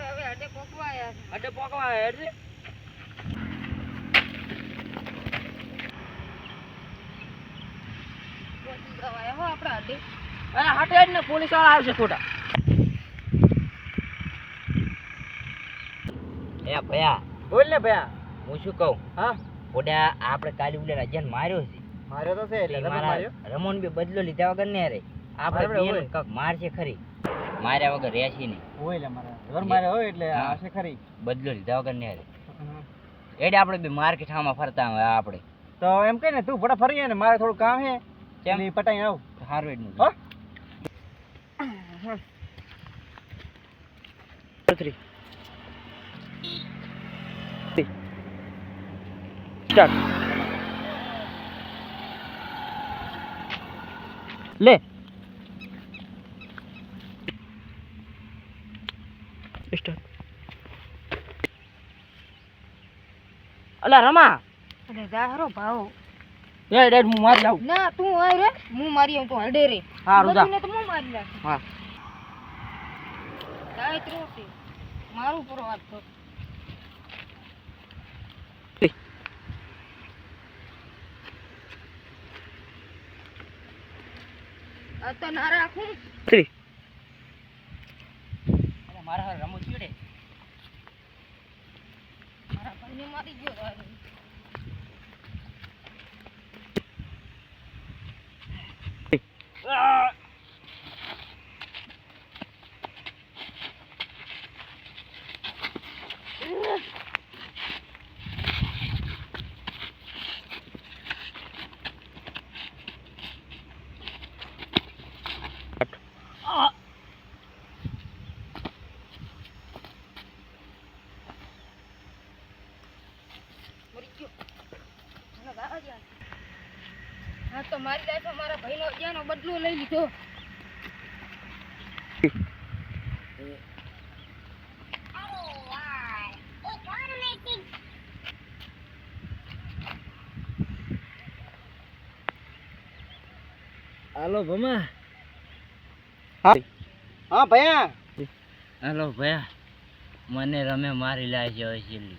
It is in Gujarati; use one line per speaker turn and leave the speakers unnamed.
આપણે હવે
હેડ હટે ને પોલીસવાળા આવશે ખોટા.
એ ભયા
બોલ ને ભયા.
હું શું કહું?
હા?
આપડે આપણે કાલે ઉલે રજન માર્યો છે.
માર્યો તો છે એટલે
મારા રમણ બી બદલો લીધા વગર ને રે. આપણે કક મારશે ખરી. માર્યા વગર રહેશે નહીં.
હોય એટલે મારા. ઘર માર્યા હોય એટલે
હા.
ખરી.
બદલો લીધા વગર નહીં રે એડે આપણે બી માર્કેટ આમાં ફરતા હોય આપણે.
તો એમ કહે ને તું ફટા ફરી ને મારે થોડું કામ છે
કેમ?
એટલે ઈ આવ.
હાર્વેડનું
હો? સ્ટાર્ટ લે. સ્ટાર્ટ અલા રમા.
અરે જા ભાવ.
એ ડેડ હું મારી આવું.
ના તું આય રે. હું મારી આવું તું અડે રે.
હારું જા.
બધીને તો હું મારી નાખ.
હા.
ગાયત્રી છે મારું પૂરો વાત કર તો ના રાખું.
મારા રમો ચીડે
મારા ભાઈને મારી ગયો હા તો મારી જાય તો મારા ભાઈનો અજાનો બદલો લઈ લીધો.
હાલો ભમા.
હા. હા ભયા.
હાલો ભયા. મને રમે મારી લાય છે છેલ્લી